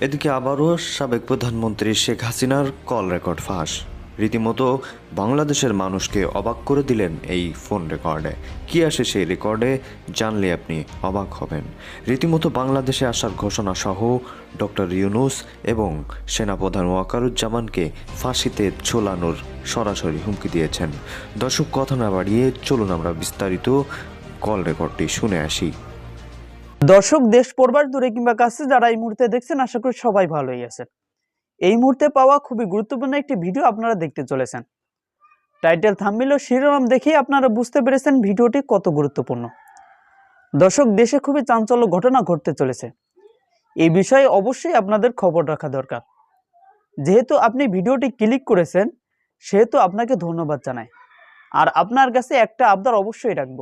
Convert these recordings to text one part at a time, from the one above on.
এদিকে আবারও সাবেক প্রধানমন্ত্রী শেখ হাসিনার কল রেকর্ড ফাঁস। রীতিমতো বাংলাদেশের মানুষকে অবাক করে দিলেন এই ফোন রেকর্ডে। কি আসে সেই রেকর্ডে জানলে আপনি অবাক হবেন। রীতিমতো বাংলাদেশে আসার ঘোষণা সহ ডক্টর ইউনুস এবং সেনাপ্রধান ওয়াকারুজ্জামানকে ফাঁসিতে ঝোলানোর সরাসরি হুমকি দিয়েছেন। দর্শক, কথা না বাড়িয়ে চলুন আমরা বিস্তারিত কল রেকর্ডটি শুনে আসি। দর্শক দেশ পড়বার দূরে কিংবা কাছে যারা এই মুহূর্তে দেখছেন, আশা করি সবাই ভালোই আছেন। এই মুহূর্তে পাওয়া খুবই গুরুত্বপূর্ণ একটি ভিডিও আপনারা দেখতে চলেছেন। টাইটেল থাম্বিল ও শিরোনাম দেখেই আপনারা বুঝতে পেরেছেন ভিডিওটি কত গুরুত্বপূর্ণ। দর্শক, দেশে খুবই চাঞ্চল্য ঘটনা ঘটতে চলেছে। এই বিষয়ে অবশ্যই আপনাদের খবর রাখা দরকার। যেহেতু আপনি ভিডিওটি ক্লিক করেছেন, সেহেতু আপনাকে ধন্যবাদ জানাই। আর আপনার কাছে একটা আবদার অবশ্যই রাখব।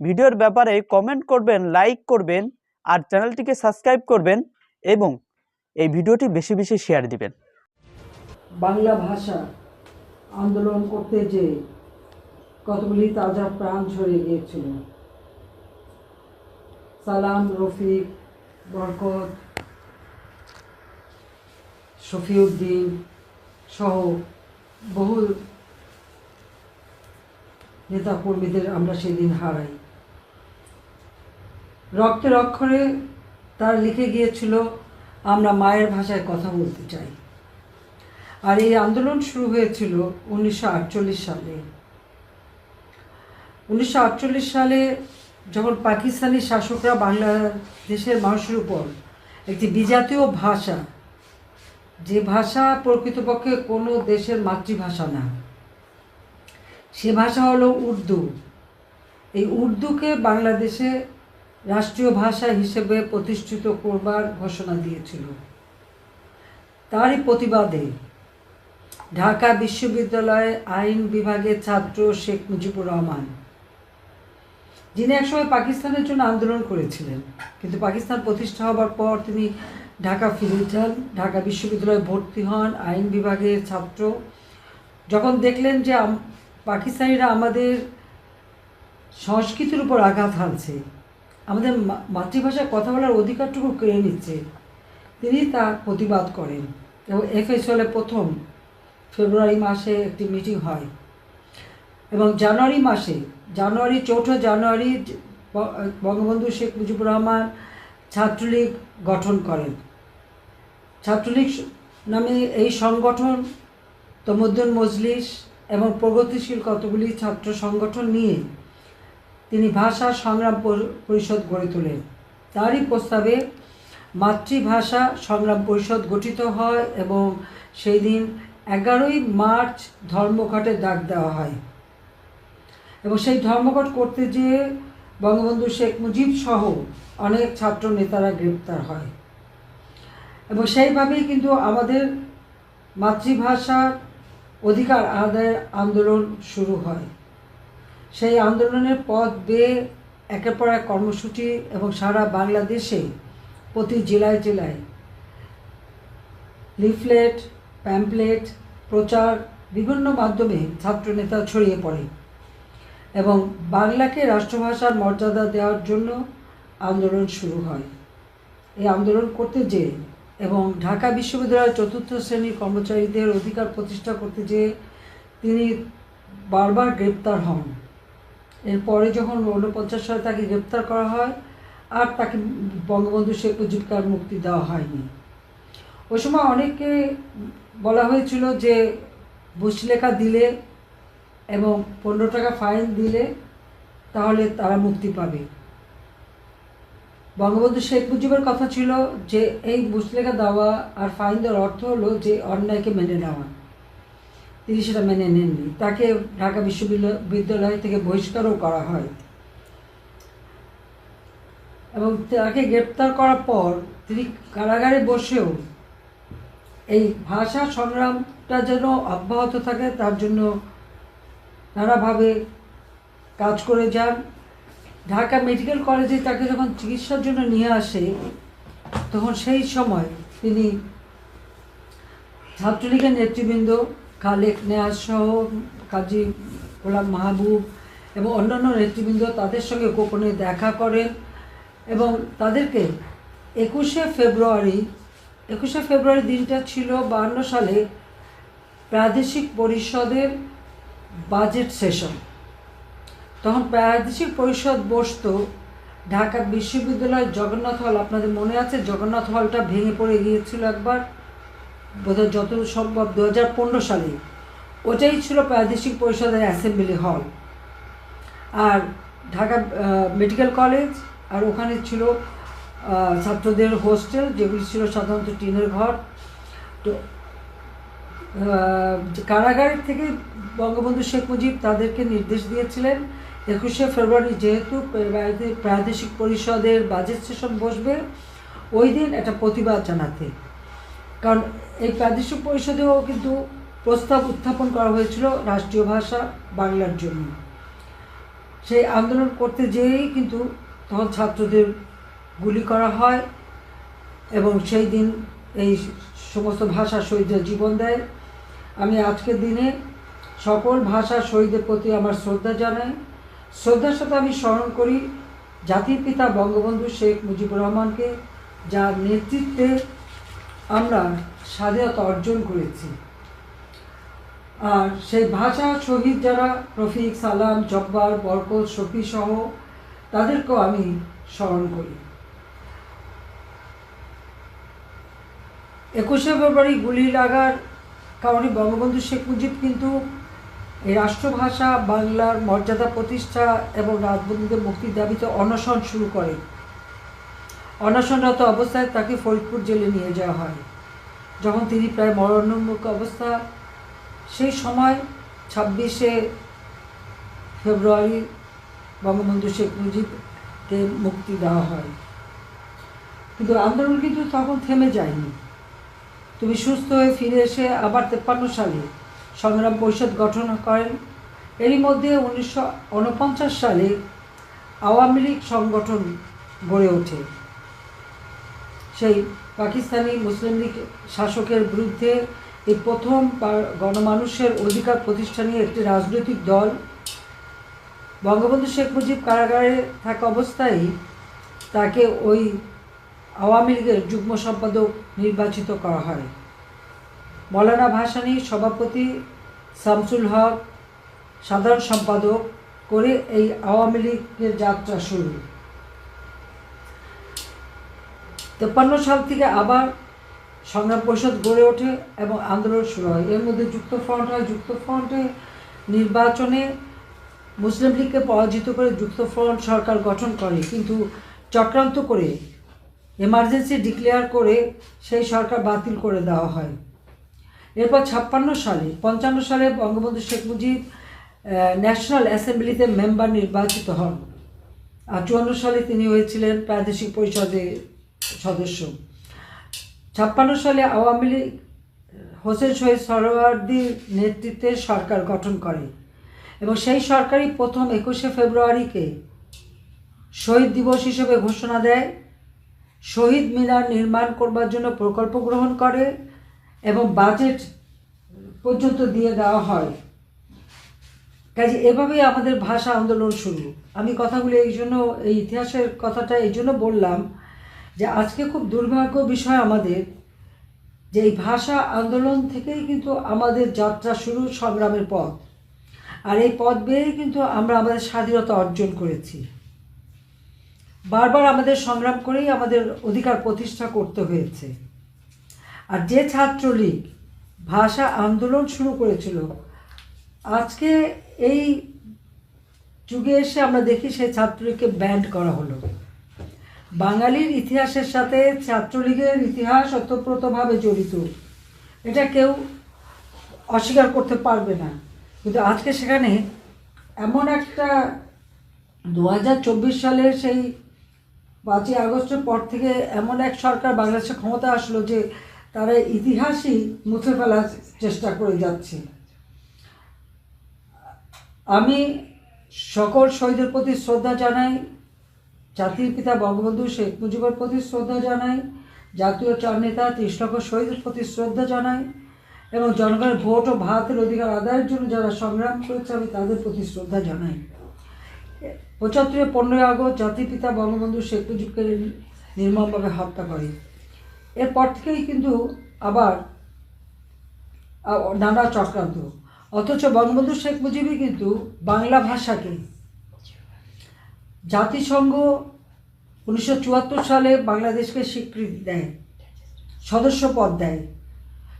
ভিডিওর ব্যাপারে কমেন্ট করবেন লাইক করবেন আর চ্যানেলটিকে সাবস্ক্রাইব করবেন এবং এই ভিডিওটি বেশি বেশি শেয়ার দিবেন। বাংলা ভাষা আন্দোলন করতে যে কতগুলি তাজা প্রাণ ঝরে গিয়েছিল। সালাম, রফিক, বরকত, শফিউদ্দিন সহ বহু নেতা কর্মীদের আমরা সেদিন হারাই। রক্তের অক্ষরে তার লিখে গিয়েছিল, আমরা মায়ের ভাষায় কথা বলতে চাই। আর এই আন্দোলন শুরু হয়েছিল উনিশশো আটচল্লিশ সালে। উনিশশো আটচল্লিশ সালে যখন পাকিস্তানি শাসকরা বাংলাদেশের মানুষের উপর একটি বিজাতীয় ভাষা, যে ভাষা প্রকৃতপক্ষে কোনো দেশের মাতৃভাষা না, সে ভাষা হলো উর্দু। এই উর্দুকে বাংলাদেশে রাষ্ট্রীয় ভাষা হিসেবে প্রতিষ্ঠিত করবার ঘোষণা দিয়েছিল। তারই প্রতিবাদে ঢাকা বিশ্ববিদ্যালয়ে আইন বিভাগের ছাত্র শেখ মুজিবুর রহমান, যিনি একসময় পাকিস্তানের জন্য আন্দোলন করেছিলেন, কিন্তু পাকিস্তান প্রতিষ্ঠা হবার পর তিনি ঢাকা ফিরে যান। ঢাকা বিশ্ববিদ্যালয়ে ভর্তি হন আইন বিভাগের ছাত্র। যখন দেখলেন যে পাকিস্তানিরা আমাদের সংস্কৃতির উপর আঘাত হানছে আমাদের মাতৃভাষায় কথা বলার অধিকারটুকু কেড়ে নিচ্ছে? তিনি তা প্রতিবাদ করেন এবং এফএসএলে প্রথম ফেব্রুয়ারি মাসে একটি মিটিং হয় এবং জানুয়ারি মাসে, জানুয়ারি, চৌঠা জানুয়ারি বঙ্গবন্ধু শেখ মুজিবুর রহমান ছাত্রলীগ গঠন করেন। ছাত্রলীগ নামে এই সংগঠন তমদ্দুন মজলিস এবং প্রগতিশীল কতগুলি ছাত্র সংগঠন নিয়ে তিনি ভাষা সংগ্রাম পরিষদ গড়ে তোলেন। তারই প্রস্তাবে মাতৃভাষা সংগ্রাম পরিষদ গঠিত হয় এবং সেই দিন এগারোই মার্চ ধর্মঘটে ডাক দেওয়া হয়। এবং সেই ধর্মঘট করতে যেয়ে বঙ্গবন্ধু শেখ মুজিব সহ অনেক ছাত্র নেতারা গ্রেপ্তার হয়। এবং সেইভাবেই কিন্তু আমাদের মাতৃভাষার অধিকার আদায়ের আন্দোলন শুরু হয়। সেই আন্দোলনের পথ বেয়ে একের পর এক কর্মসূচি এবং সারা বাংলাদেশে প্রতি জেলায় জেলায় লিফলেট, প্যাম্পলেট, প্রচার বিভিন্ন মাধ্যমে ছাত্রনেতা ছড়িয়ে পড়ে এবং বাংলাকে রাষ্ট্রভাষার মর্যাদা দেওয়ার জন্য আন্দোলন শুরু হয়। এই আন্দোলন করতে যেয়ে এবং ঢাকা বিশ্ববিদ্যালয়ের চতুর্থ শ্রেণির কর্মচারীদের অধিকার প্রতিষ্ঠা করতে যেয়ে তিনি বারবার গ্রেপ্তার হন। এরপরে যখন ঊনপঞ্চাশ সালে তাকে গ্রেপ্তার করা হয়, আর তাকে বঙ্গবন্ধু শেখ মুজিবকে আর মুক্তি দেওয়া হয়নি। ওই সময় অনেকে বলা হয়েছিল যে বুসলেখা দিলে এবং পনেরো টাকা ফাইন দিলে তাহলে তারা মুক্তি পাবে। বঙ্গবন্ধু শেখ মুজিবের কথা ছিল যে, এই মুসলেখা দেওয়া আর ফাইন দেওয়ার অর্থ হলো যে, অন্যায়কে মেনে নেওয়া। তিনি সেটা মেনে নেননি। তাকে ঢাকা বিশ্ববিদ্যালয় থেকে বহিষ্কারও করা হয়। এবং তাকে গ্রেপ্তার করার পর তিনি কারাগারে বসেও এই ভাষা সংগ্রামটা যেন অব্যাহত থাকে, তার জন্য নানাভাবে কাজ করে যান। ঢাকা মেডিকেল কলেজে তাকে যখন চিকিৎসার জন্য নিয়ে আসে, তখন সেই সময় তিনি ছাত্রলীগের নেতৃবৃন্দ খালেক নেয়াজ সহ কাজী গোলাম মাহবুব এবং অন্যান্য নেতৃবৃন্দ তাদের সঙ্গে গোপনে দেখা করেন এবং তাদেরকে একুশে ফেব্রুয়ারি একুশে ফেব্রুয়ারি দিনটা ছিল বাহান্ন সালে প্রাদেশিক পরিষদের বাজেট সেশন তখন প্রাদেশিক পরিষদ বসত ঢাকা বিশ্ববিদ্যালয় জগন্নাথ হল আপনাদের মনে আছে? জগন্নাথ হলটা ভেঙে পড়ে গিয়েছিল একবার। বোধহয় যত সম্ভব দু হাজার পনেরো সালে ওটাই ছিল প্রাদেশিক পরিষদের অ্যাসেম্বলি হল। আর ঢাকা মেডিকেল কলেজ আর ওখানে ছিল ছাত্রদের হোস্টেল যেগুলি ছিল সাধারণত টিনের ঘর। তো আহ, কারাগারের থেকে বঙ্গবন্ধু শেখ মুজিব তাদেরকে নির্দেশ দিয়েছিলেন একুশে ফেব্রুয়ারি যেহেতু প্রাদেশিক পরিষদের বাজেট সেশন বসবে ওই দিন একটা প্রতিবাদ জানাতে। কারণ এই প্রাদেশিক পরিষদেও কিন্তু প্রস্তাব উত্থাপন করা হয়েছিল রাষ্ট্রীয় ভাষা বাংলার জন্য। সেই আন্দোলন করতে যেয়েই কিন্তু তখন ছাত্রদের গুলি করা হয় এবং সেই দিন এই সমস্ত ভাষা শহীদরা জীবন দেয়। আমি আজকের দিনে সকল ভাষা শহীদের প্রতি আমার শ্রদ্ধা জানাই। শ্রদ্ধার সাথে আমি স্মরণ করি জাতির পিতা বঙ্গবন্ধু শেখ মুজিবুর রহমানকে, যার নেতৃত্বে আমরা স্বাধীনতা অর্জন করেছি। আর সেই ভাষা শহীদ যারা রফিক, সালাম, জব্বার, বরকত, শফি সহ তাদেরকেও আমি স্মরণ করি। একুশে ফেব্রুয়ারি গুলি লাগার কারণে বঙ্গবন্ধু শেখ মুজিব কিন্তু এই রাষ্ট্রভাষা, বাংলার মর্যাদা প্রতিষ্ঠা এবং রাজবন্দীদের মুক্তির দাবিতে অনশন শুরু করে। অনশনরত অবস্থায় তাকে ফরিদপুর জেলে নিয়ে যাওয়া হয়। যখন তিনি প্রায় মরণোন্মুখ অবস্থা, সেই সময় ছাব্বিশে ফেব্রুয়ারি বঙ্গবন্ধু শেখ মুজিবকে মুক্তি দেওয়া হয়। কিন্তু আন্দোলন কিন্তু তখন থেমে যায়নি। তুমি সুস্থ হয়ে ফিরে এসে আবার তেপ্পান্ন সালে সংগ্রাম পরিষদ গঠন করেন। এরই মধ্যে উনিশশো উনপঞ্চাশ সালে আওয়ামী লীগ সংগঠন গড়ে ওঠে। সেই পাকিস্তানি মুসলিম লীগ শাসকের বিরুদ্ধে এই প্রথম গণমানুষের অধিকার প্রতিষ্ঠা নিয়ে একটি রাজনৈতিক দল। বঙ্গবন্ধু শেখ মুজিব কারাগারে থাকা অবস্থায় তাকে ওই আওয়ামী লীগের যুগ্ম সম্পাদক নির্বাচিত করা হয়। মৌলানা ভাসানী সভাপতি শামসুল হক সাধারণ সম্পাদক করে এই আওয়ামী লীগের যাত্রা শুরু। তেপ্পান্ন সাল থেকে আবার সংগ্রাম পরিষদ গড়ে ওঠে এবং আন্দোলন শুরু হয়। এর মধ্যে যুক্ত ফ্রন্ট হয়। যুক্ত ফ্রন্টে নির্বাচনে মুসলিম লীগকে পরাজিত করে যুক্ত ফ্রন্ট সরকার গঠন করে, কিন্তু চক্রান্ত করে এমার্জেন্সি ডিক্লেয়ার করে সেই সরকার বাতিল করে দেওয়া হয়। এরপর ছাপ্পান্ন সালে, পঞ্চান্ন সালে বঙ্গবন্ধু শেখ মুজিব ন্যাশনাল অ্যাসেম্বলিতে মেম্বার নির্বাচিত হন। আর চুয়ান্ন সালে তিনি হয়েছিলেন প্রাদেশিক পরিষদের সদস্য। ছাপ্পান্ন সালে আওয়ামী লীগ, হোসেন শহীদ সরোয়ার্দির নেতৃত্বে সরকার গঠন করে এবং সেই সরকারই প্রথম একুশে ফেব্রুয়ারিকে শহীদ দিবস হিসেবে ঘোষণা দেয়। শহীদ মিনার নির্মাণ করবার জন্য প্রকল্প গ্রহণ করে এবং বাজেট পর্যন্ত দিয়ে দেওয়া হয়। কাজে এভাবেই আমাদের ভাষা আন্দোলন শুরু। আমি কথাগুলো এই জন্য, এই ইতিহাসের কথাটা এই জন্য বললাম যে আজকে খুব দুর্ভাগ্য বিষয় আমাদের যে এই ভাষা আন্দোলন থেকেই কিন্তু আমাদের যাত্রা শুরু সংগ্রামের পথ। আর এই পথ বেয়েই কিন্তু আমরা আমাদের স্বাধীনতা অর্জন করেছি। বারবার আমাদের সংগ্রাম করেই আমাদের অধিকার প্রতিষ্ঠা করতে হয়েছে। আর যে ছাত্রলীগ ভাষা আন্দোলন শুরু করেছিল, আজকে এই যুগে এসে আমরা দেখি সেই ছাত্রলীগকে ব্যান্ড করা হলো। বাঙালির ইতিহাসের সাথে ছাত্রলীগের ইতিহাস ওতপ্রোতভাবে জড়িত। এটা কেউ অস্বীকার করতে পারবে না। কিন্তু আজকে সেখানে এমন একটা দু হাজার চব্বিশ সালের সেই পাঁচই আগস্টের পর থেকে এমন এক সরকার বাংলাদেশে ক্ষমতা আসলো যে তারা ইতিহাসই মুছে ফেলার চেষ্টা করে যাচ্ছে। আমি সকল শহীদের প্রতি শ্রদ্ধা জানাই। জাতির পিতা বঙ্গবন্ধু শেখ মুজিবের প্রতি শ্রদ্ধা জানাই, জাতীয় চার নেতা লক্ষ শহীদের প্রতি শ্রদ্ধা জানাই, এবং জনগণের ভোট ও ভারতের অধিকার আদায়ের জন্য যারা সংগ্রাম করেছে, আমি তাদের প্রতি শ্রদ্ধা জানাই। পঁচাত্তরের পনেরোই আগস্ট জাতির পিতা বঙ্গবন্ধু শেখ মুজিবকে নির্মমভাবে হত্যা করে। এরপর থেকেই কিন্তু আবার নানা চক্রান্ত। অথচ বঙ্গবন্ধু শেখ মুজিবই কিন্তু বাংলা ভাষাকে জাতিসংঘ উনিশশো চুয়াত্তর সালে বাংলাদেশকে স্বীকৃতি দেয় সদস্য পদ দেয়।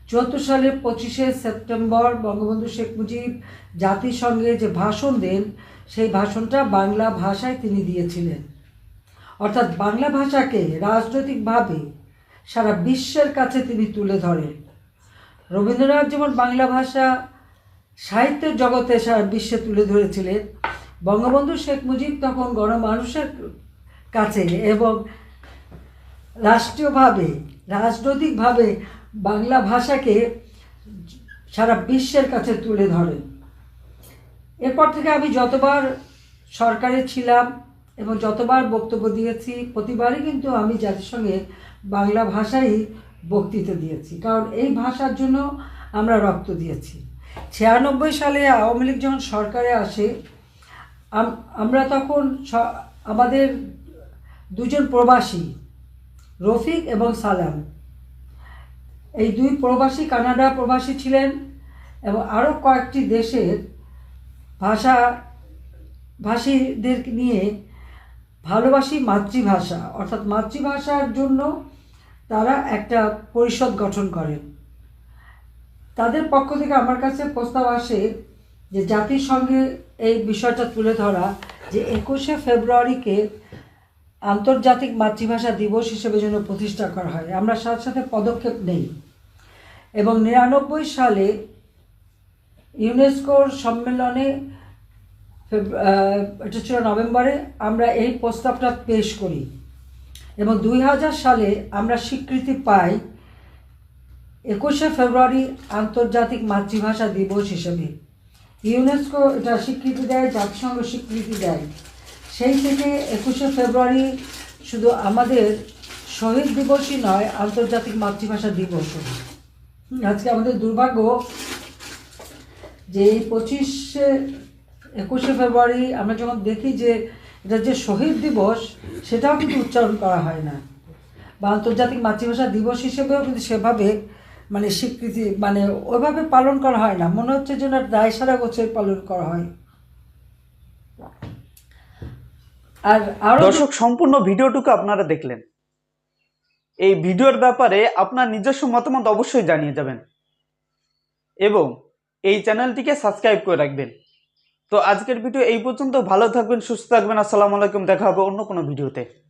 চুয়াত্তর সালের পঁচিশে সেপ্টেম্বর বঙ্গবন্ধু শেখ মুজিব জাতিসংঘে যে ভাষণ দেন, সেই ভাষণটা বাংলা ভাষায় তিনি দিয়েছিলেন। অর্থাৎ বাংলা ভাষাকে রাজনৈতিকভাবে সারা বিশ্বের কাছে তিনি তুলে ধরেন। রবীন্দ্রনাথ যেমন বাংলা ভাষা সাহিত্যের জগতে সারা বিশ্বে তুলে ধরেছিলেন বঙ্গবন্ধু শেখ মুজিব তখন গণমানুষের কাছে এবং রাষ্ট্রীয়ভাবে রাজনৈতিকভাবে বাংলা ভাষাকে সারা বিশ্বের কাছে তুলে ধরেন। এরপর থেকে আমি যতবার সরকারে ছিলাম এবং যতবার বক্তব্য দিয়েছি, প্রতিবারই কিন্তু আমি জাতিসংঘে বাংলা ভাষাই বক্তৃতা দিয়েছি। কারণ এই ভাষার জন্য আমরা রক্ত দিয়েছি। ছিয়ানব্বই সালে আওয়ামী লীগ যখন সরকারে আসে আমরা তখন আমাদের দুজন প্রবাসী, রফিক এবং সালাম। এই দুই প্রবাসী কানাডা প্রবাসী ছিলেন এবং আরও কয়েকটি দেশের ভাষা, ভাষীদের নিয়ে ভালোবাসি মাতৃভাষা। অর্থাৎ মাতৃভাষার জন্য তারা একটা পরিষদ গঠন করেন। তাদের পক্ষ থেকে আমার কাছে প্রস্তাব আসে যে জাতিসংঘে এই বিষয়টা তুলে ধরা যে একুশে ফেব্রুয়ারিকে আন্তর্জাতিক মাতৃভাষা দিবস হিসেবে যেন প্রতিষ্ঠা করা হয়। আমরা সাথে সাথে পদক্ষেপ নেই। এবং নিরানব্বই সালে ইউনেস্কোর সম্মেলনে এটা ছিল নভেম্বরে, আমরা এই প্রস্তাবটা পেশ করি। এবং দুই হাজার সালে আমরা স্বীকৃতি পাই একুশে ফেব্রুয়ারি আন্তর্জাতিক মাতৃভাষা দিবস হিসেবে। ইউনেস্কো এটা স্বীকৃতি দেয় জাতিসংঘ স্বীকৃতি দেয়। সেই থেকে একুশে ফেব্রুয়ারি শুধু আমাদের শহীদ দিবসই নয় আন্তর্জাতিক মাতৃভাষা দিবসও। হুম, আজকে আমাদের দুর্ভাগ্য যে এই পঁচিশে একুশে ফেব্রুয়ারি আমরা যখন দেখি যে এটা যে শহীদ দিবস সেটাও কিন্তু উচ্চারণ করা হয় না। বা আন্তর্জাতিক মাতৃভাষা দিবস হিসেবেও কিন্তু সেভাবে মানে স্বীকৃতি মানে ওইভাবে পালন করা হয় না। মনে হচ্ছে যেন দায় সারা বছর পালন করা হয়। আর আরও দর্শক, সম্পূর্ণ ভিডিওটুকু আপনারা দেখলেন। এই ভিডিওর ব্যাপারে আপনার নিজস্ব মতামত অবশ্যই জানিয়ে যাবেন। এবং এই চ্যানেলটিকে সাবস্ক্রাইব করে রাখবেন। তো আজকের ভিডিও এই পর্যন্ত। ভালো থাকবেন, সুস্থ থাকবেন। আসসালামু আলাইকুম। দেখা হবে অন্য কোনো ভিডিওতে।